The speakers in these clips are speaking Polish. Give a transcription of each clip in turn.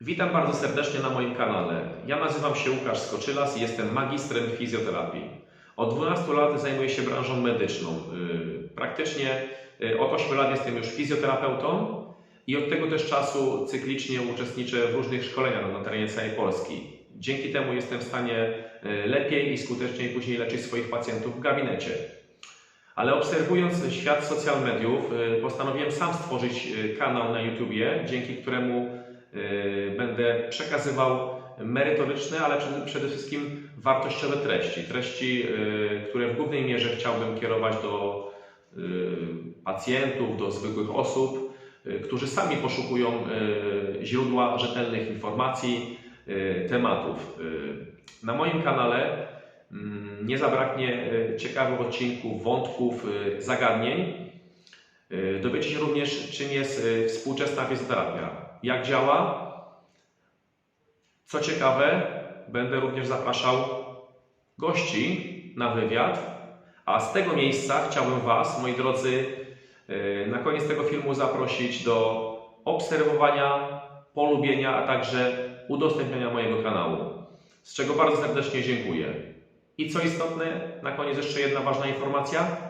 Witam bardzo serdecznie na moim kanale. Ja nazywam się Łukasz Skoczylas i jestem magistrem fizjoterapii. Od 12 lat zajmuję się branżą medyczną. Yy, Praktycznie yy, od 8 lat jestem już fizjoterapeutą i od tego też czasu cyklicznie uczestniczę w różnych szkoleniach na terenie całej Polski. Dzięki temu jestem w stanie yy, lepiej i skuteczniej później leczyć swoich pacjentów w gabinecie. Ale obserwując świat social mediów, postanowiłem sam stworzyć kanał na YouTubie, dzięki któremu będę przekazywał merytoryczne, ale przede- wszystkim wartościowe treści. Treści, yy, które w głównej mierze chciałbym kierować do yy, pacjentów, do zwykłych osób, yy, którzy sami poszukują źródła rzetelnych informacji, tematów. Na moim kanale mm, nie zabraknie ciekawych odcinków, wątków, zagadnień. Dowiecie się również, czym jest współczesna fizjoterapia, jak działa. Co ciekawe, będę również zapraszał gości na wywiad, a z tego miejsca chciałbym Was, moi drodzy, yy, na koniec tego filmu zaprosić do obserwowania, polubienia, a także udostępniania mojego kanału, z czego bardzo serdecznie dziękuję. I co istotne, na koniec jeszcze jedna ważna informacja.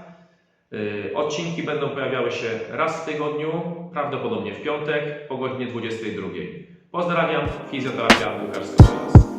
Yy, Odcinki będą pojawiały się raz w tygodniu, prawdopodobnie w piątek po godzinie 22. Pozdrawiam, fizjoterapia Łukasz Skoczylas.